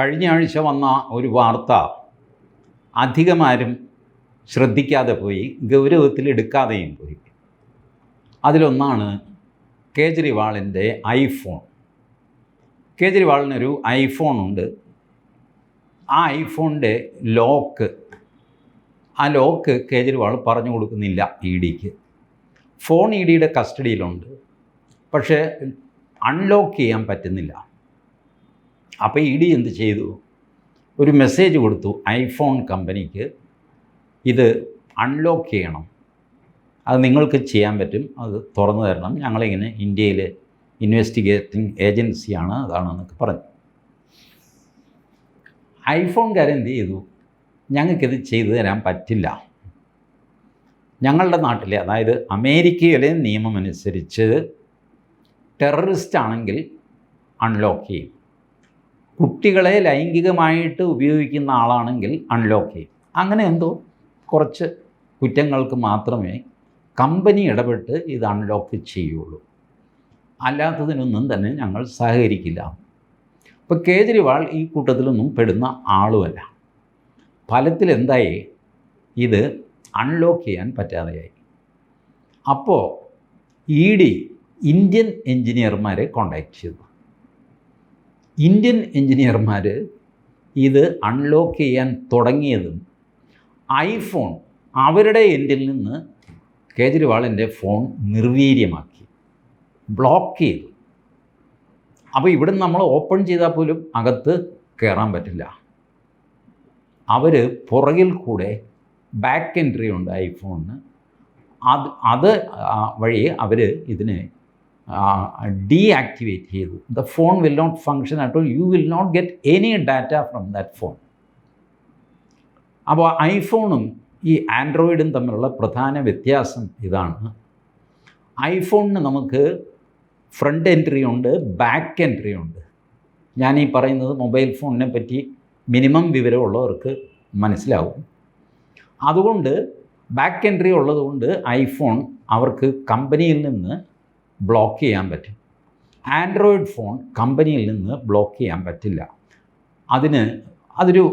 കഴിഞ്ഞ ആഴ്ച വന്ന ഒരു വാർത്ത അധികമാരും ശ്രദ്ധിക്കാതെ പോയി ഗൗരവത്തിൽ എടുക്കാതെയും പോയി. അതിലൊന്നാണ് കേജ്രിവാളിന്റെ ഐഫോൺ. കേജ്രിവാളിനൊരു ഐഫോൺ ഉണ്ട് ആ ഐഫോണിന്റെ ലോക്ക് ആ ലോക്ക് കേജ്രിവാൾ പറഞ്ഞു കൊടുക്കുന്നില്ല ഇ ഡിക്ക്. ഫോൺ ഇ ഡിയുടെ കസ്റ്റഡിയിലുണ്ട്. പക്ഷേ അൺലോക്ക് ചെയ്യാൻ പറ്റുന്നില്ല. അപ്പോൾ ഇ ഡി എന്ത് ചെയ്തു? ഒരു മെസ്സേജ് കൊടുത്തു ഐഫോൺ കമ്പനിക്ക് ഇത് അൺലോക്ക് ചെയ്യണം. അത് നിങ്ങൾക്ക് ചെയ്യാൻ പറ്റും. അത് തുറന്നു തരണം. ഞങ്ങളിങ്ങനെ ഇന്ത്യയിൽ ഇൻവെസ്റ്റിഗേറ്റിംഗ് ഏജൻസിയാണ് അതാണെന്നൊക്കെ പറഞ്ഞു. ഐഫോൺകാരെന്ത് ചെയ്തു? ഞങ്ങൾക്കിത് ചെയ്തു തരാൻ പറ്റില്ല. ഞങ്ങളുടെ നാട്ടിലെ അതായത് അമേരിക്കയിലെ നിയമമനുസരിച്ച് ടെററിസ്റ്റ് ആണെങ്കിൽ അൺലോക്ക് ചെയ്യും. കുട്ടികളെ ലൈംഗികമായിട്ട് ഉപയോഗിക്കുന്ന ആളാണെങ്കിൽ അൺലോക്ക് ചെയ്യും. അങ്ങനെ എന്തോ? കുറച്ച് കുറ്റങ്ങൾക്ക് മാത്രമേ കമ്പനി ഇടപെട്ട് ഇത് അൺലോക്ക് ചെയ്യുള്ളൂ. അല്ലാത്തതിനൊന്നും തന്നെ ഞങ്ങൾ സഹകരിക്കില്ല. അപ്പോൾ കേജ്രിവാൾ ഈ കൂട്ടത്തിലൊന്നും പെടുന്ന ആളുമല്ല. ഫലത്തിൽ എന്തായി? ഇത് അൺലോക്ക് ചെയ്യാൻ പറ്റാതെയായി. അപ്പോൾ ഇ ഡി ഇന്ത്യൻ എൻജിനീയർമാരെ കോണ്ടാക്ട് ചെയ്തു. ഇന്ത്യൻ എഞ്ചിനീയർമാർ ഇത് അൺലോക്ക് ചെയ്യാൻ തുടങ്ങിയതും ഐഫോൺ അവരുടെ എൻഡിൽ നിന്ന് കേജ്രിവാളിന്റെ ഫോൺ നിർവീര്യമാക്കി ബ്ലോക്ക് ചെയ്തു. അപ്പോൾ ഇവിടെ നമ്മൾ ഓപ്പൺ ചെയ്താൽ പോലും അകത്ത് കയറാൻ പറ്റില്ല. അവർ പുറകിൽ കൂടെ ബാക്ക് എൻട്രി ഉണ്ട് ഐഫോണിന് അത് അത് വഴി അവർ ഇതിനെ ഡീആക്ടിവേറ്റ് ചെയ്തു. The phone will not function at all you will not get any data from that phone അപ്പോൾ ഐഫോണും ഈ ആൻഡ്രോയിഡും തമ്മിലുള്ള പ്രധാന വ്യത്യാസം ഇതാണ്. ഐഫോണിന് നമുക്ക് ഫ്രണ്ട് എൻട്രി ഉണ്ട് ബാക്ക് എൻട്രി ഉണ്ട്. ഞാൻ ഈ പറയുന്നത് മൊബൈൽ ഫോണിനെ പറ്റി മിനിമം വിവരമുള്ളവർക്ക് മനസ്സിലാവും. അതുകൊണ്ട് ബാക്ക് എൻട്രി ഉള്ളതുകൊണ്ട് ഐഫോൺ അവർക്ക് കമ്പനിയിൽ നിന്ന് ബ്ലോക്ക് ചെയ്യാൻ പറ്റും. ആൻഡ്രോയിഡ് ഫോൺ കമ്പനിയിൽ നിന്ന് ബ്ലോക്ക് ചെയ്യാൻ പറ്റില്ല. അതിന് അതൊരു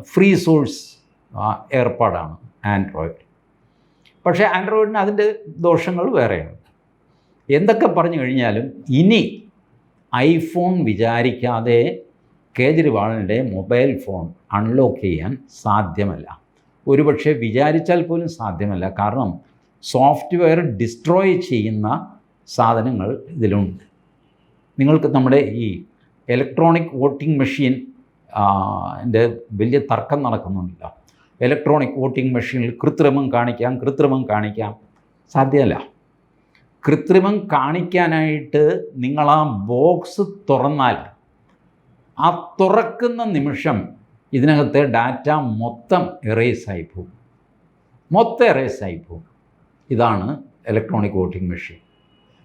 ഫ്രീ സോഴ്സ് ഏർപ്പാടാണ് ആൻഡ്രോയിഡ് പക്ഷേ ആൻഡ്രോയിഡിന് അതിന്റെ ദോഷങ്ങൾ വേറെയാണ്. എന്തൊക്കെ പറഞ്ഞു കഴിഞ്ഞാലും ഇനി ഐഫോൺ വിചാരിക്കാതെ കേജ്രിവാളിന്റെ മൊബൈൽ ഫോൺ അൺലോക്ക് ചെയ്യാൻ സാധ്യമല്ല. ഒരുപക്ഷെ വിചാരിച്ചാൽ പോലും സാധ്യമല്ല. കാരണം സോഫ്റ്റ്വെയർ ഡിസ്ട്രോയ് ചെയ്യുന്ന സാധനങ്ങൾ ഇതിലുണ്ട്. നിങ്ങൾക്ക് നമ്മുടെ ഈ ഇലക്ട്രോണിക് വോട്ടിംഗ് മെഷീൻ എന്റെ വലിയ തർക്കം നടക്കുന്നുണ്ടല്ലോ. ഇലക്ട്രോണിക് വോട്ടിംഗ് മെഷീനിൽ കൃത്രിമം കാണിക്കാം കൃത്രിമം കാണിക്കാം. സാധ്യമല്ല. കൃത്രിമം കാണിക്കാനായിട്ട് നിങ്ങൾ ആ ബോക്സ് തുറന്നാൽ ആ തുറക്കുന്ന നിമിഷം ഇതിനകത്തെ ഡാറ്റ മൊത്തം എറേസായി പോകും. മൊത്തം എറേസായി പോകും. ഇതാണ് electronic voting machine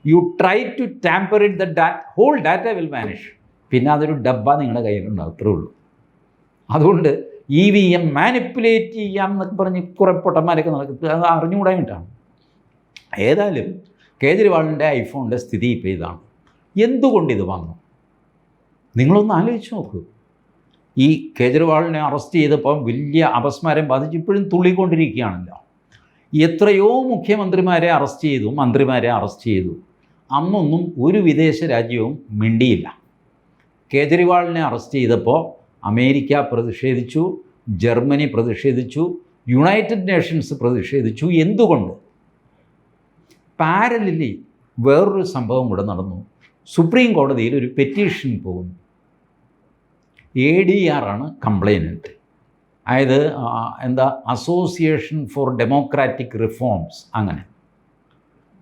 you try to tamper it the that whole data will manage പിന്നെ അതൊരു ഡബ്ബ നിങ്ങളുടെ കയ്യിലുണ്ടാവും അത്രേ ഉള്ളൂ. അതുകൊണ്ട് ഇ വി എം മാനിപ്പുലേറ്റ് ചെയ്യാം എന്നൊക്കെ പറഞ്ഞ് കുറേ പൊട്ടന്മാരൊക്കെ നടക്കുന്നത് അത് അറിഞ്ഞുകൂടായിട്ടാണ് ഏതായാലും കേജ്രിവാളിന്റെ ഐഫോണിന്റെ സ്ഥിതി ഇപ്പോൾ ഇതാണ്. എന്തുകൊണ്ട് ഇത് വന്നു? നിങ്ങളൊന്ന് ആലോചിച്ച് നോക്കൂ. ഈ കേജ്രിവാളിനെ അറസ്റ്റ് ചെയ്തപ്പോൾ വലിയ അപസ്മാരം ബാധിച്ച് ഇപ്പോഴും തുള്ളിക്കൊണ്ടിരിക്കുകയാണല്ലോ. എത്രയോ മുഖ്യമന്ത്രിമാരെ അറസ്റ്റ് ചെയ്തു മന്ത്രിമാരെ അറസ്റ്റ് ചെയ്തു. അന്നൊന്നും ഒരു വിദേശ രാജ്യവും മിണ്ടിയില്ല. കേജ്രിവാളിനെ അറസ്റ്റ് ചെയ്തപ്പോൾ അമേരിക്ക പ്രതിഷേധിച്ചു ജർമ്മനി പ്രതിഷേധിച്ചു യുണൈറ്റഡ് നേഷൻസ് പ്രതിഷേധിച്ചു. എന്തുകൊണ്ട്? പാരലലി വേറൊരു സംഭവം കൂടെ നടന്നു. സുപ്രീം കോടതിയിൽ ഒരു പെറ്റീഷൻ പോകുന്നു. എ ഡി ആർ ആണ് കംപ്ലൈനന്റ്. അതായത് എന്താ അസോസിയേഷൻ ഫോർ ഡെമോക്രാറ്റിക് റിഫോംസ് അങ്ങനെ.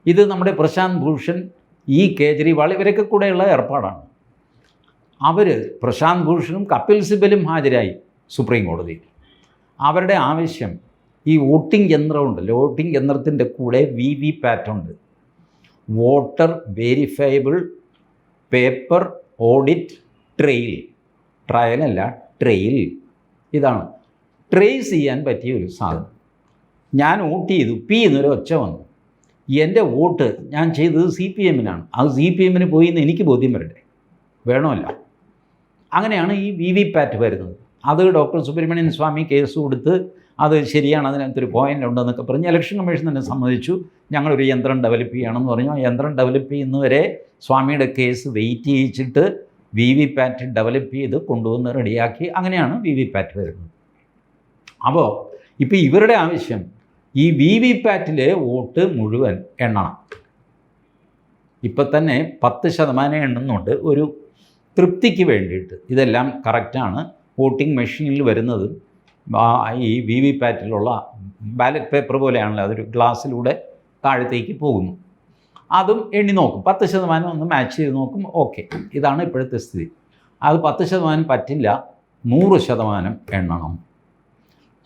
ഇത് നമ്മുടെ പ്രശാന്ത് ഭൂഷൺ ഈ കേജ്രിവാൾ ഇവരൊക്കെ കൂടെയുള്ള ഏർപ്പാടാണ്. അവർ പ്രശാന്ത് ഭൂഷണും കപിൽ സിബലും ഹാജരായി സുപ്രീം കോടതിയിൽ. അവരുടെ ആവശ്യം ഈ വോട്ടിംഗ് യന്ത്രമുണ്ടല്ലോ വോട്ടിംഗ് യന്ത്രത്തിന്റെ കൂടെ വി വി പാറ്റ് ഉണ്ട്. Voter verifiable paper audit trail ട്രയലല്ല trail. ഇതാണ്. ട്രേസ് ചെയ്യാൻ പറ്റിയ ഒരു സാധനം. ഞാൻ വോട്ട് ചെയ്തു പി എന്നൊരു ഒച്ച വന്നു. എന്റെ വോട്ട് ഞാൻ ചെയ്തത് സി പി എമ്മിനാണ്. അത് സി പി എമ്മിന് പോയി എന്ന് എനിക്ക് ബോധ്യം വരട്ടെ. വേണമല്ല. അങ്ങനെയാണ് ഈ വി വി പാറ്റ് വരുന്നത്. അത് ഡോക്ടർ സുബ്രഹ്മണ്യൻ സ്വാമി കേസ് കൊടുത്ത് അത് ശരിയാണ് അതിനകത്തൊരു പോയിന്റ് ഉണ്ടെന്നൊക്കെ പറഞ്ഞ് ഇലക്ഷൻ കമ്മീഷൻ തന്നെ സമ്മതിച്ചു. ഞങ്ങളൊരു യന്ത്രം ഡെവലപ്പ് ചെയ്യണമെന്ന് പറഞ്ഞു. ആ യന്ത്രം ഡെവലപ്പ് ചെയ്യുന്നവരെ സ്വാമിയുടെ കേസ് വെയിറ്റ് ചെയ്യിച്ചിട്ട് വി വി പാറ്റ് ഡെവലപ്പ് ചെയ്ത് കൊണ്ടുവന്ന് റെഡിയാക്കി അങ്ങനെയാണ് വി വി പാറ്റ് വരുന്നത്. അപ്പോൾ ഇപ്പോൾ ഇവരുടെ ആവശ്യം ഈ വി വി പാറ്റിലെ വോട്ട് മുഴുവൻ എണ്ണണം. ഇപ്പം തന്നെ പത്ത് ശതമാനം എണ്ണുന്നുണ്ട്. ഒരു തൃപ്തിക്ക് വേണ്ടിയിട്ട്. ഇതെല്ലാം കറക്റ്റാണ് വോട്ടിംഗ് മെഷീനിൽ വരുന്നത് ഈ വി വി പാറ്റിലുള്ള ബാലറ്റ് പേപ്പർ പോലെയാണല്ലോ അതൊരു ഗ്ലാസ്സിലൂടെ താഴത്തേക്ക് പോകുന്നു. അതും എണ്ണി നോക്കും. പത്ത് ശതമാനം ഒന്ന് മാച്ച് ചെയ്ത് നോക്കും. ഓക്കെ. ഇതാണ് ഇപ്പോഴത്തെ സ്ഥിതി. അത് പത്ത് ശതമാനം പറ്റില്ല. നൂറ് ശതമാനം എണ്ണണം.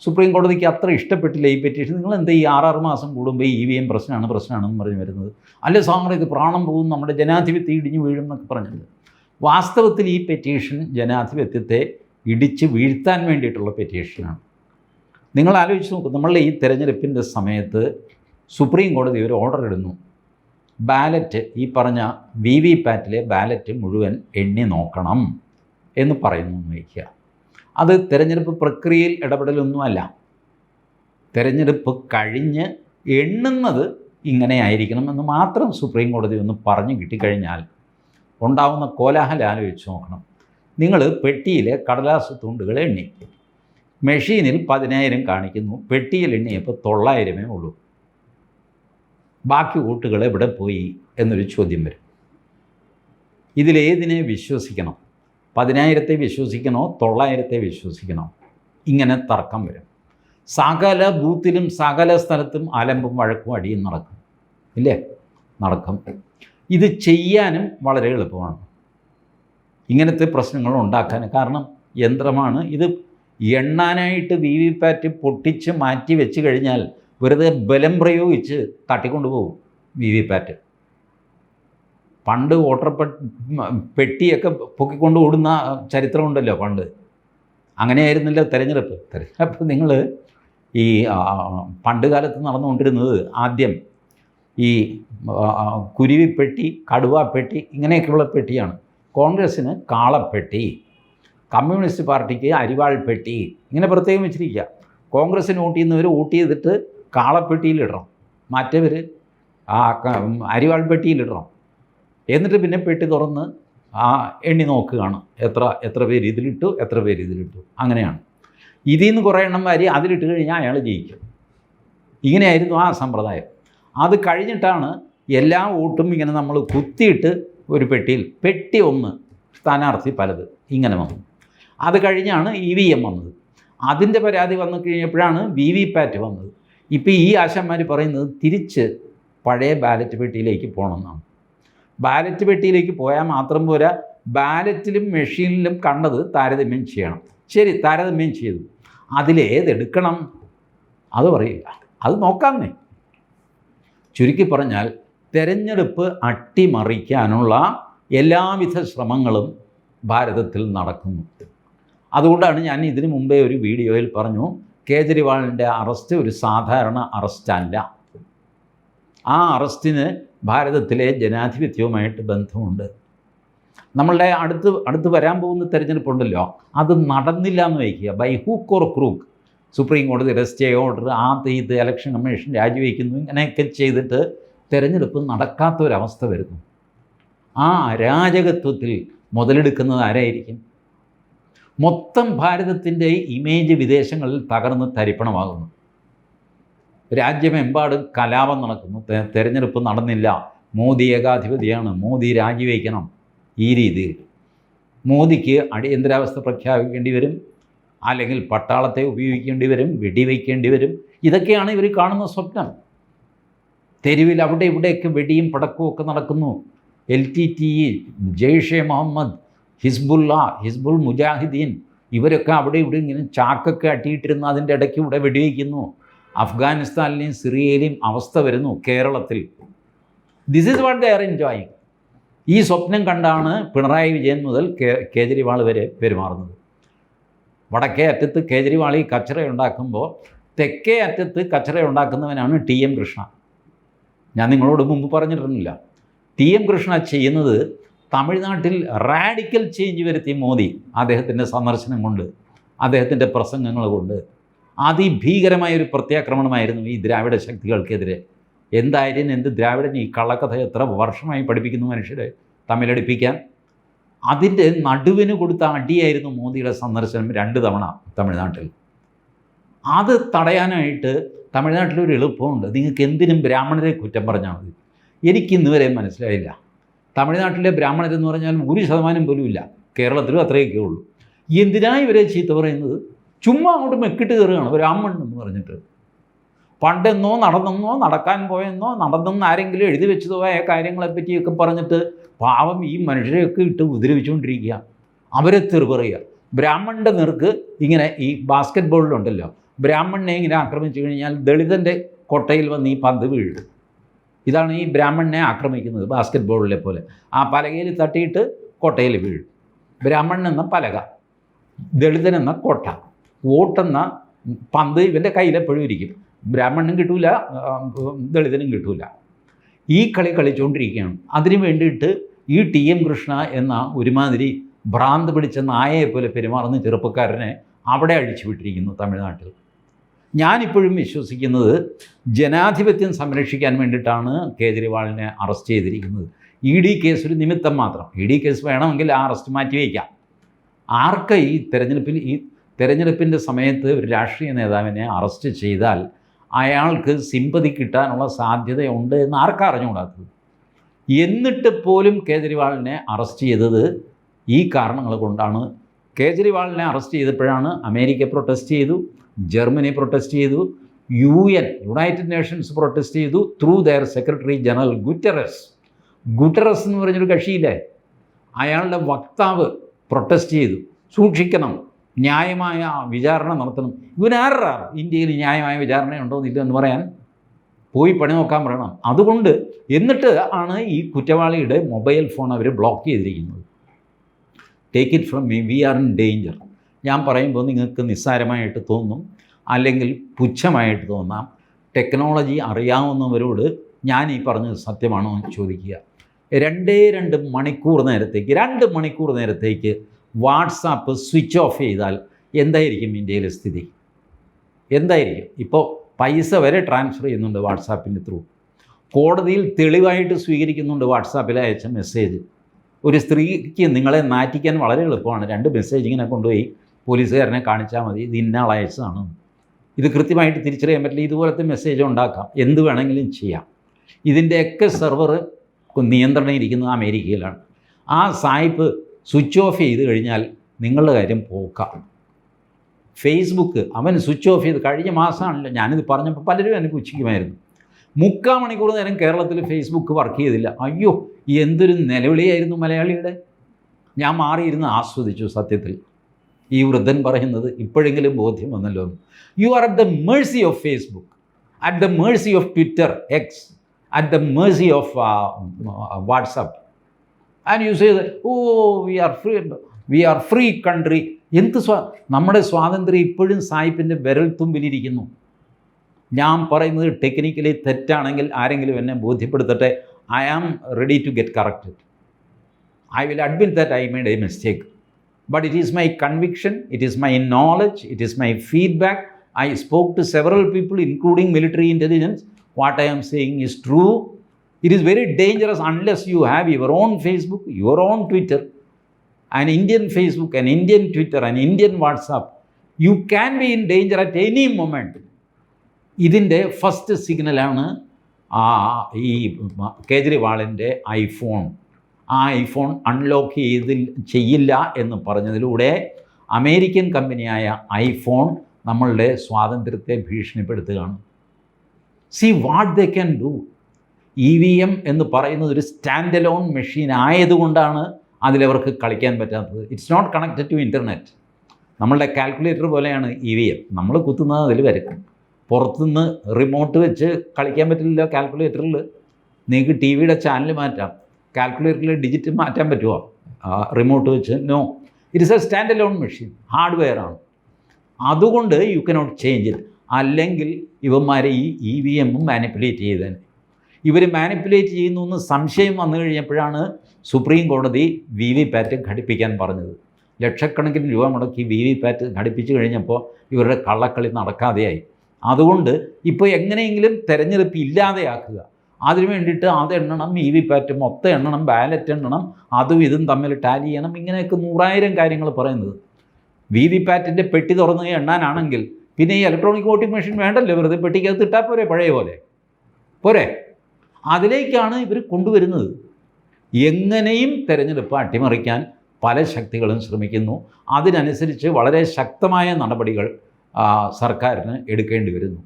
സുപ്രീം കോടതിക്ക് അത്ര ഇഷ്ടപ്പെട്ടില്ല ഈ പെറ്റീഷൻ. നിങ്ങൾ എന്താ ഈ ആറാറ് മാസം കൂടുമ്പോൾ ഇ വി എം പ്രശ്നമാണ് പ്രശ്നമാണെന്ന് പറഞ്ഞ് വരുന്നത്. അല്ല സാറിന് ഇത് പ്രാണം പോകും നമ്മുടെ ജനാധിപത്യം ഇടിഞ്ഞു വീഴും എന്നൊക്കെ പറഞ്ഞത് വാസ്തവത്തിൽ ഈ പെറ്റീഷൻ ജനാധിപത്യത്തെ ഇടിച്ച് വീഴ്ത്താൻ വേണ്ടിയിട്ടുള്ള പെറ്റീഷനാണ്. നിങ്ങൾ ആലോചിച്ച് നോക്കും നമ്മളുടെ ഈ തെരഞ്ഞെടുപ്പിന്റെ സമയത്ത് സുപ്രീം കോടതി ഒരു ഓർഡർ ഇടുന്നു. ബാലറ്റ് ഈ പറഞ്ഞ വി വി പാറ്റിലെ ബാലറ്റ് മുഴുവൻ എണ്ണി നോക്കണം എന്ന് പറയുന്നു വയ്ക്കുക. അത് തിരഞ്ഞെടുപ്പ് പ്രക്രിയയിൽ ഇടപെടലൊന്നുമല്ല. തിരഞ്ഞെടുപ്പ് കഴിഞ്ഞ് എണ്ണുന്നത് ഇങ്ങനെ ആയിരിക്കണം എന്ന് മാത്രം സുപ്രീം കോടതി ഒന്ന് പറഞ്ഞു കിട്ടിക്കഴിഞ്ഞാൽ ഉണ്ടാവുന്ന കോലാഹലം ആലോചിച്ച് നോക്കണം. നിങ്ങൾ പെട്ടിയിലെ കടലാസ് തുണ്ടുകൾ എണ്ണി. മെഷീനിൽ പതിനായിരം കാണിക്കുന്നു. പെട്ടിയിൽ എണ്ണിയപ്പോൾ തൊള്ളായിരമേ ഉള്ളൂ. ബാക്കി വോട്ടുകൾ എവിടെ പോയി എന്നൊരു ചോദ്യം വരും. ഇതിലേതിനെ വിശ്വസിക്കണം? പതിനായിരത്തെ വിശ്വസിക്കണോ? തൊള്ളായിരത്തെ വിശ്വസിക്കണോ? ഇങ്ങനെ തർക്കം വരും. സകല ബൂത്തിലും സകല സ്ഥലത്തും അലമ്പും വഴക്കും അടിയും നടക്കും. ഇല്ലേ? നടക്കും. ഇത് ചെയ്യാനും വളരെ എളുപ്പമാണ്. ഇങ്ങനത്തെ പ്രശ്നങ്ങൾ ഉണ്ടാക്കാൻ കാരണം യന്ത്രമാണ്. ഇത് എണ്ണാനായിട്ട് വി വി പാറ്റ് പൊട്ടിച്ച് മാറ്റി വെച്ച് കഴിഞ്ഞാൽ വെറുതെ ബലം പ്രയോഗിച്ച് തട്ടിക്കൊണ്ടുപോകും വി വി പാറ്റ്. പണ്ട് വോട്ടർ പെട്ടിയൊക്കെ പൊക്കിക്കൊണ്ട് ഓടുന്ന ചരിത്രമുണ്ടല്ലോ പണ്ട്. അങ്ങനെയായിരുന്നില്ല തിരഞ്ഞെടുപ്പ്. തിരഞ്ഞെടുപ്പ് നിങ്ങൾ ഈ പണ്ട് കാലത്ത് നടന്നുകൊണ്ടിരുന്നത് ആദ്യം ഈ കുരുവിപ്പെട്ടി കടുവാപ്പെട്ടി ഇങ്ങനെയൊക്കെയുള്ള പെട്ടിയാണ്. കോൺഗ്രസ്സിന് കാളപ്പെട്ടി കമ്മ്യൂണിസ്റ്റ് പാർട്ടിക്ക് അരിവാൾ പെട്ടി ഇങ്ങനെ പ്രത്യേകം വെച്ചിരിക്കുക. കോൺഗ്രസ്സിന് വോട്ട് ചെയ്യുന്നവർ വോട്ട് ചെയ്തിട്ട് കാളപ്പെട്ടിയിലിടണം മറ്റവർ ആ അരിവാൾ പെട്ടിയിലിടണം എന്നിട്ട് പിന്നെ പെട്ടി തുറന്ന് ആ എണ്ണി നോക്കുകയാണ്. എത്ര എത്ര പേര് ഇതിലിട്ടു എത്ര പേര് ഇതിലിട്ടു. അങ്ങനെയാണ്. ഇതിൽ നിന്ന് കുറേ എണ്ണം വാരി അതിലിട്ട് കഴിഞ്ഞാൽ അയാൾ ജയിക്കും. ഇങ്ങനെയായിരുന്നു ആ സമ്പ്രദായം. അത് കഴിഞ്ഞിട്ടാണ് എല്ലാ വോട്ടും ഇങ്ങനെ നമ്മൾ കുത്തിയിട്ട് ഒരു പെട്ടിയിൽ പെട്ടി ഒന്ന് സ്ഥാനാർത്ഥി പലത് ഇങ്ങനെ വന്നു. അത് കഴിഞ്ഞാണ് ഇ വി എം വന്നത്. അതിന്റെ പരാതി വന്നു കഴിഞ്ഞപ്പോഴാണ് വി വി പാറ്റ് വന്നത്. ഇപ്പോൾ ഈ ആശാന്മാർ പറയുന്നത് തിരിച്ച് പഴയ ബാലറ്റ് പെട്ടിയിലേക്ക് പോകണമെന്നാണ്. ബാലറ്റ് പെട്ടിയിലേക്ക് പോയാൽ മാത്രം പോരാ ബാലറ്റിലും മെഷീനിലും കണ്ടത് താരതമ്യം ചെയ്യണം. ശരി താരതമ്യം ചെയ്തു. അതിലേതെടുക്കണം അത് പറയില്ല. അത് നോക്കാമെന്നേ ചുരുക്കി പറഞ്ഞാൽ തെരഞ്ഞെടുപ്പ് അട്ടിമറിക്കാനുള്ള എല്ലാവിധ ശ്രമങ്ങളും ഭാരതത്തിൽ നടക്കുന്നു. അതുകൊണ്ടാണ് ഞാൻ ഇതിനു മുമ്പേ ഒരു വീഡിയോയിൽ പറഞ്ഞു കേജ്രിവാളിന്റെ അറസ്റ്റ് ഒരു സാധാരണ അറസ്റ്റല്ല. ആ അറസ്റ്റിന് ഭാരതത്തിലെ ജനാധിപത്യവുമായിട്ട് ബന്ധമുണ്ട്. നമ്മളുടെ അടുത്ത് അടുത്ത് വരാൻ പോകുന്ന തിരഞ്ഞെടുപ്പുണ്ടല്ലോ അത് നടന്നില്ല എന്ന് വയ്ക്കുക. By hook or crook supreme കോടതി റെസ്റ്റ് ഓർഡർ ആ ഇത് ഇലക്ഷൻ കമ്മീഷൻ രാജിവെക്കുന്നു ഇങ്ങനെയൊക്കെ ചെയ്തിട്ട് തിരഞ്ഞെടുപ്പ് നടക്കാത്ത ഒരവസ്ഥ വരുന്നു. ആ അരാജകത്വത്തിൽ മുതലെടുക്കുന്നത് ആരായിരിക്കും? മൊത്തം ഭാരതത്തിന്റെ ഇമേജ് വിദേശങ്ങളിൽ തകർന്ന് തരിപ്പണമാകുന്നു. രാജ്യമെമ്പാടും കലാപം നടക്കുന്നു. തെരഞ്ഞെടുപ്പ് നടന്നില്ല. മോദി ഏകാധിപതിയാണ്. മോദി രാജിവെക്കണം ഈ രീതിയിൽ മോദിക്ക് അടിയന്തരാവസ്ഥ പ്രഖ്യാപിക്കേണ്ടി വരും. അല്ലെങ്കിൽ പട്ടാളത്തെ ഉപയോഗിക്കേണ്ടി വരും വെടിവെക്കേണ്ടി വരും. ഇതൊക്കെയാണ് ഇവർ കാണുന്ന സ്വപ്നം. തെരുവിൽ അവിടെ ഇവിടെയൊക്കെ വെടിയും പടക്കവും നടക്കുന്നു. L T T E Jaish Mohammed Hezbollah Hizbul Mujahideen ഇവരൊക്കെ അവിടെ ഇവിടെ ഇങ്ങനെ ചാക്കൊക്കെ അട്ടിയിട്ടിരുന്ന് അതിന്റെ ഇടയ്ക്ക് ഇവിടെ വെടിവെക്കുന്നു. അഫ്ഗാനിസ്ഥാനിലെയും സിറിയയിലെയും അവസ്ഥ വരുന്നു കേരളത്തിൽ. This is what they enjoying ഈ സ്വപ്നം കണ്ടാണ് പിണറായി വിജയൻ മുതൽ കേജ്രിവാൾ വരെ പെരുമാറുന്നത്. വടക്കേ അറ്റത്ത് കേജ്രിവാൾ ഈ കച്ചറ ഉണ്ടാക്കുമ്പോൾ തെക്കേ അറ്റത്ത് കച്ചറ ഉണ്ടാക്കുന്നവനാണ് ടി എം കൃഷ്ണ. ഞാൻ നിങ്ങളോട് മുമ്പ് പറഞ്ഞിട്ടില്ല ടി എം കൃഷ്ണ ചെയ്യുന്നത് തമിഴ്നാട്ടിൽ റാഡിക്കൽ ചേഞ്ച് വരുത്തി മോദി. അദ്ദേഹത്തിന്റെ സന്ദർശനം കൊണ്ട് അദ്ദേഹത്തിന്റെ പ്രസംഗങ്ങൾ കൊണ്ട്. അതിഭീകരമായ ഒരു പ്രത്യാക്രമണമായിരുന്നു ഈ ദ്രാവിഡ ശക്തികൾക്കെതിരെ. എന്തായാലും എന്ത് ദ്രാവിഡൻ ഈ കള്ളക്കഥ എത്ര വർഷമായി പഠിപ്പിക്കുന്നു മനുഷ്യരെ തമ്മിലടിപ്പിക്കാൻ? അതിന്റെ നടുവിന് കൊടുത്ത അടിയായിരുന്നു മോദിയുടെ സന്ദർശനം രണ്ട് തവണ തമിഴ്നാട്ടിൽ. അത് തടയാനായിട്ട് തമിഴ്നാട്ടിൽ ഒരു എളുപ്പമുണ്ട്. നിങ്ങൾക്ക് എന്തിനും ബ്രാഹ്മണരെ കുറ്റം പറഞ്ഞാൽ മതി. എനിക്കിന്ന് വരെ മനസ്സിലായില്ല. തമിഴ്നാട്ടിലെ ബ്രാഹ്മണരെന്ന് പറഞ്ഞാൽ ഒരു ശതമാനം പോലും ഇല്ല. കേരളത്തിലും അത്രയൊക്കെ ഉള്ളൂ. എന്തിനാ ഇവരെ ചീത്ത പറയുന്നത്? ചുമ്മാ അങ്ങോട്ട് മെക്കിട്ട് കയറുകയാണ്. ബ്രാഹ്മൺ എന്ന് പറഞ്ഞിട്ട്. പണ്ടെന്നോ നടന്നെന്നോ നടക്കാൻ പോയെന്നോ നടന്നെന്ന് ആരെങ്കിലും എഴുതി വെച്ചതോ ആയ കാര്യങ്ങളെപ്പറ്റിയൊക്കെ പറഞ്ഞിട്ട് പാവം ഈ മനുഷ്യരെയൊക്കെ ഇട്ട് ഉപദ്രവിച്ചുകൊണ്ടിരിക്കുക അവരെ തെറി പറയുക. ബ്രാഹ്മണന്റെ നേർക്ക് ഇങ്ങനെ ഈ ബാസ്ക്കറ്റ് ബോളിലുണ്ടല്ലോ ബ്രാഹ്മണനെ ഇങ്ങനെ ആക്രമിച്ചു കഴിഞ്ഞാൽ ദളിതന്റെ കൊട്ടയിൽ വന്ന് ഈ പന്ത് വീഴും. ഇതാണ് ഈ ബ്രാഹ്മണനെ ആക്രമിക്കുന്നത് ബാസ്ക്കറ്റ് ബോളിലെ പോലെ. ആ പലകയിൽ തട്ടിയിട്ട് കൊട്ടയിൽ വീഴും. ബ്രാഹ്മണൻ എന്ന പലക ദളിതൻ എന്ന കൊട്ട. വോട്ടെന്ന പന്ത് ഇവന്റെ കയ്യിലെപ്പോഴും ഇരിക്കും. ബ്രാഹ്മണനും കിട്ടൂല ദളിതനും കിട്ടൂല. ഈ കളി കളിച്ചുകൊണ്ടിരിക്കുകയാണ് അതിനു വേണ്ടിയിട്ട് ഈ ടി എം കൃഷ്ണ എന്ന ഒരുമാതിരി ഭ്രാന്ത് പിടിച്ച നായയെ പോലെ പെരുമാറുന്ന ചെറുപ്പക്കാരനെ അവിടെ അഴിച്ചു വിട്ടിരിക്കുന്നു തമിഴ്നാട്ടിൽ. ഞാനിപ്പോഴും വിശ്വസിക്കുന്നത് ജനാധിപത്യം സംരക്ഷിക്കാൻ വേണ്ടിയിട്ടാണ് കേജ്രിവാളിനെ അറസ്റ്റ് ചെയ്തിരിക്കുന്നത്. ഇ ഡി കേസ് ഒരു നിമിത്തം മാത്രം. ഇ ഡി കേസ് വേണമെങ്കിൽ ആ അറസ്റ്റ് മാറ്റി വയ്ക്കാം ആർക്ക് ഈ തെരഞ്ഞെടുപ്പിൽ ഈ തെരഞ്ഞെടുപ്പിന്റെ സമയത്ത് ഒരു രാഷ്ട്രീയ നേതാവിനെ അറസ്റ്റ് ചെയ്താൽ അയാൾക്ക് സിമ്പതി കിട്ടാനുള്ള സാധ്യതയുണ്ട് എന്ന് ആർക്കാ അറിഞ്ഞുകൂടാത്തത്? എന്നിട്ട് പോലും കേജ്രിവാളിനെ അറസ്റ്റ് ചെയ്തത് ഈ കാരണങ്ങൾ കൊണ്ടാണ്. കേജ്രിവാളിനെ അറസ്റ്റ് ചെയ്തപ്പോഴാണ് അമേരിക്ക പ്രൊട്ടസ്റ്റ് ചെയ്തു ജർമ്മനി പ്രൊട്ടസ്റ്റ് ചെയ്തു U N United Nations protest ചെയ്തു through their secretary general Guterres. Guterres എന്ന് പറഞ്ഞൊരു കക്ഷിയില്ലേ? അയാളുടെ വക്താവ് പ്രൊട്ടസ്റ്റ് ചെയ്തു. സൂക്ഷിക്കണം. ന്യായമായ വിചാരണ നടത്തണം. ഇവനാരാ? ഇന്ത്യയിൽ ന്യായമായ വിചാരണ ഉണ്ടോ എന്നില്ല എന്ന് പറയാൻ പോയി പണി നോക്കാൻ പറയണം. അതുകൊണ്ട് എന്നിട്ട് ആണ് ഈ കുറ്റവാളിയുടെ മൊബൈൽ ഫോൺ അവർ ബ്ലോക്ക് ചെയ്തിരിക്കുന്നത്. Take it from me we are in danger ഞാൻ പറയുമ്പോൾ നിങ്ങൾക്ക് നിസ്സാരമായിട്ട് തോന്നും അല്ലെങ്കിൽ പുച്ഛമായിട്ട് തോന്നാം. ടെക്നോളജി അറിയാവുന്നവരോട് ഞാൻ ഈ പറഞ്ഞത് സത്യമാണോ എന്ന് ചോദിക്കുക. രണ്ടേ രണ്ട് മണിക്കൂർ നേരത്തേക്ക് രണ്ട് മണിക്കൂർ നേരത്തേക്ക് വാട്സാപ്പ് സ്വിച്ച് ഓഫ് ചെയ്താൽ എന്തായിരിക്കും ഇന്ത്യയിലെ സ്ഥിതി? എന്തായിരിക്കും? ഇപ്പോൾ പൈസ വരെ ട്രാൻസ്ഫർ ചെയ്യുന്നുണ്ട് വാട്സാപ്പിന്റെ ത്രൂ. കോടതിയിൽ തെളിവായിട്ട് സ്വീകരിക്കുന്നുണ്ട് വാട്സാപ്പിൽ അയച്ച മെസ്സേജ്. ഒരു സ്ത്രീക്ക് നിങ്ങളെ നാറ്റിക്കാൻ വളരെ എളുപ്പമാണ്. രണ്ട് മെസ്സേജ് ഇങ്ങനെ കൊണ്ടുപോയി പോലീസുകാരനെ കാണിച്ചാൽ മതി. ഇത് ഇന്ന അയച്ചതാണ്. ഇത് കൃത്യമായിട്ട് തിരിച്ചറിയാൻ പറ്റില്ല. ഇതുപോലത്തെ മെസ്സേജ് ഉണ്ടാക്കാം. എന്ത് വേണമെങ്കിലും ചെയ്യാം. ഇതിന്റെയൊക്കെ സെർവർ നിയന്ത്രണം ഇരിക്കുന്നത് അമേരിക്കയിലാണ്. ആ സായിപ്പ് സ്വിച്ച് ഓഫ് ചെയ്ത് കഴിഞ്ഞാൽ നിങ്ങളുടെ കാര്യം പോക്കാം. ഫേസ്ബുക്ക് അവൻ സ്വിച്ച് ഓഫ് ചെയ്ത് കഴിഞ്ഞ മാസമാണല്ലോ ഞാനിത് പറഞ്ഞപ്പോൾ പലരും എന്നെ ഉച്ചയ്ക്കുമായിരുന്നു മുക്കാൽ മണിക്കൂർ നേരം കേരളത്തിൽ ഫേസ്ബുക്ക് വർക്ക് ചെയ്തില്ല. അയ്യോ എന്തൊരു നിലവിളിയായിരുന്നു മലയാളിയുടെ. ഞാൻ മാറിയിരുന്ന് ആസ്വദിച്ചു സത്യത്തിൽ. ഈ വൃദ്ധൻ പറയുന്നത് ഇപ്പോഴെങ്കിലും ബോധ്യം വന്നല്ലോ you are at the mercy of Facebook at the mercy of Twitter X at the mercy of WhatsApp and you say oh we are free we are free country എന്ത് സ്വാ നമ്മുടെ സ്വാതന്ത്ര്യം ഇപ്പോഴും സായിപ്പിന്റെ വിരൽത്തുമ്പിലിരിക്കുന്നു. ഞാൻ പറയുന്നത് ടെക്നിക്കലി തെറ്റാണെങ്കിൽ ആരെങ്കിലും എന്നെ ബോധ്യപ്പെടുത്തട്ടെ. I am ready to get corrected I will admit that I made a mistake but it is my conviction it is my knowledge it is my feedback I spoke to several people including military intelligence what I am saying is true. It is very dangerous unless you have your own Facebook, your own Twitter, an Indian Facebook, an Indian Twitter, an Indian WhatsApp. You can be in danger at any moment. ഇതിന്റെ first സിഗ്നലാണ് ആ ഈ കേജ്രിവാളിന്റെ iPhone ആ iPhone unlock ചെയ്ത് ചെയ്യില്ല എന്ന് പറഞ്ഞതിലൂടെ അമേരിക്കൻ കമ്പനിയായ ഐഫോൺ നമ്മളുടെ സ്വാതന്ത്ര്യത്തെ ഭീഷണിപ്പെടുത്തുകയാണ് see what they can do E V M എന്ന് പറയുന്നത് ഒരു സ്റ്റാൻഡ് അലോൺ മെഷീൻ ആയതുകൊണ്ടാണ് അതിലവർക്ക് കളിക്കാൻ പറ്റാത്തത്. It's not connected to internet നമ്മളുടെ കാൽക്കുലേറ്റർ പോലെയാണ് ഇ വി എം. നമ്മൾ കുത്തുന്നത് അതിൽ വരും. പുറത്തുനിന്ന് റിമോട്ട് വെച്ച് കളിക്കാൻ പറ്റില്ലല്ലോ കാൽക്കുലേറ്ററിൽ നിങ്ങൾക്ക് ടി വിയുടെ ചാനൽ മാറ്റാം കാൽക്കുലേറ്ററിൽ ഡിജിറ്റ് മാറ്റാൻ പറ്റുമോ റിമോട്ട് വെച്ച്. No it's a stand alone machine hardware ആണ്. അതുകൊണ്ട് യു കനോട്ട് ചേഞ്ച് ഇറ്റ് അല്ലെങ്കിൽ ഇവന്മാരെ ഈ ഇ വി എമ്മും മാനിപ്പുലേറ്റ് ചെയ്തേനെ. ഇവർ മാനിപ്പുലേറ്റ് ചെയ്യുന്നു എന്ന് സംശയം വന്നു കഴിഞ്ഞപ്പോഴാണ് സുപ്രീം കോടതി വി വി പാറ്റ് ഘടിപ്പിക്കാൻ പറഞ്ഞത്. ലക്ഷക്കണക്കിന് രൂപ മുടക്കി വി വി പാറ്റ് ഘടിപ്പിച്ചു കഴിഞ്ഞപ്പോൾ ഇവരുടെ കള്ളക്കളി നടക്കാതെയായി. അതുകൊണ്ട് ഇപ്പോൾ എങ്ങനെയെങ്കിലും തിരഞ്ഞെടുപ്പ് ഇല്ലാതെയാക്കുക. അതിനു വേണ്ടിയിട്ട് അത് എണ്ണണം ഇ വി പാറ്റ് മൊത്തം എണ്ണണം ബാലറ്റ് എണ്ണണം അതും ഇതും തമ്മിൽ ടാലി ചെയ്യണം ഇങ്ങനെയൊക്കെ നൂറായിരം കാര്യങ്ങൾ പറയുന്നത്. വി വി പാറ്റിന്റെ പെട്ടി തുറന്ന് എണ്ണാനാണെങ്കിൽ പിന്നെ ഈ ഇലക്ട്രോണിക് വോട്ടിംഗ് മെഷീൻ വേണ്ടല്ലോ വെറുതെ പെട്ടിക്കകത്ത് ഇട്ടാൽ പോരെ പഴയ പോലെ. പോരെ? അതിലേക്കാണ് ഇവർ കൊണ്ടുവരുന്നത്. എങ്ങനെയും തിരഞ്ഞെടുപ്പ് അട്ടിമറിക്കാൻ പല ശക്തികളും ശ്രമിക്കുന്നു. അതിനനുസരിച്ച് വളരെ ശക്തമായ നടപടികൾ സർക്കാരിന് എടുക്കേണ്ടി വരുന്നു.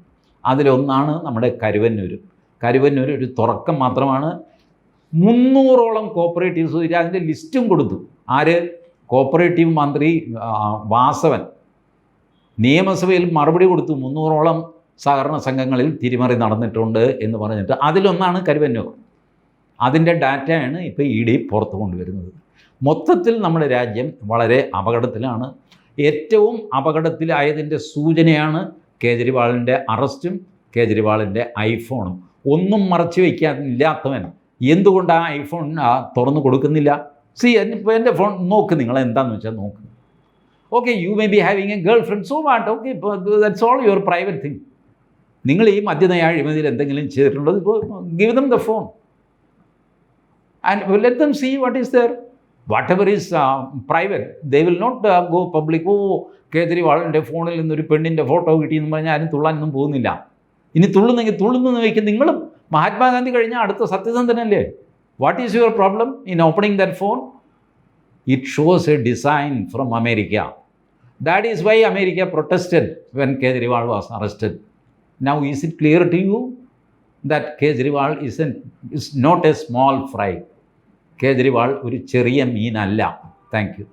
അതിലൊന്നാണ് നമ്മുടെ കരുവന്നൂർ കരുവന്നൂർ ഒരു തുറക്കം മാത്രമാണ്. മുന്നൂറോളം കോപ്പറേറ്റീവ്സ് അതിന്റെ ലിസ്റ്റും കൊടുത്തു. ആര്? കോപ്പറേറ്റീവ് മന്ത്രി വാസവൻ. നിയമസഭയിൽ മറുപടി കൊടുത്തു. മുന്നൂറോളം സഹകരണ സംഘങ്ങളിൽ തിരിമറി നടന്നിട്ടുണ്ട് എന്ന് പറഞ്ഞിട്ട് അതിലൊന്നാണ് കരുവന്നൂർ. അതിന്റെ ഡാറ്റയാണ് ഇപ്പോൾ ഇ ഡി പുറത്തു കൊണ്ടുവരുന്നത്. മൊത്തത്തിൽ നമ്മുടെ രാജ്യം വളരെ അപകടത്തിലാണ്. ഏറ്റവും അപകടത്തിലായതിന്റെ സൂചനയാണ് കേജ്രിവാളിന്റെ അറസ്റ്റും കേജ്രിവാളിന്റെ ഐഫോണും. ഒന്നും മറച്ചു വയ്ക്കാനില്ലാത്തവൻ എന്തുകൊണ്ട് ആ ഐഫോൺ തുറന്നു കൊടുക്കുന്നില്ല? സി ഇപ്പോൾ എന്റെ ഫോൺ നോക്ക് നിങ്ങൾ എന്താണെന്ന് വെച്ചാൽ നോക്ക്. Okay you may be having a girl friend so what okay that's all your private thing നിങ്ങൾ ഈ മദ്യനയ അഴിമതിയിൽ എന്തെങ്കിലും ചെയ്തിട്ടുണ്ടോ? ഇപ്പോൾ give them the phone and let them see what is there whatever is private they will not go public oh കേജ്രിവാളിന്റെ ഫോണിൽ നിന്നൊരു പെണ്ണിന്റെ ഫോട്ടോ കിട്ടിയെന്ന് പറഞ്ഞാൽ ആരും തുള്ളാനൊന്നും പോകുന്നില്ല. ഇനി തുള്ളുന്നെങ്കിൽ തുള്ളുന്നെന്ന് വയ്ക്കും നിങ്ങളും. മഹാത്മാഗാന്ധി കഴിഞ്ഞാൽ അടുത്ത സത്യസന്ധനല്ലേ what is your problem in opening that phone it shows A design from America that is Y America protested when Kejriwal was arrested now is it clear to you that Kejriwal is an is not a small fry Kejriwal ഒരു ചെറിയ മീനല്ല thank you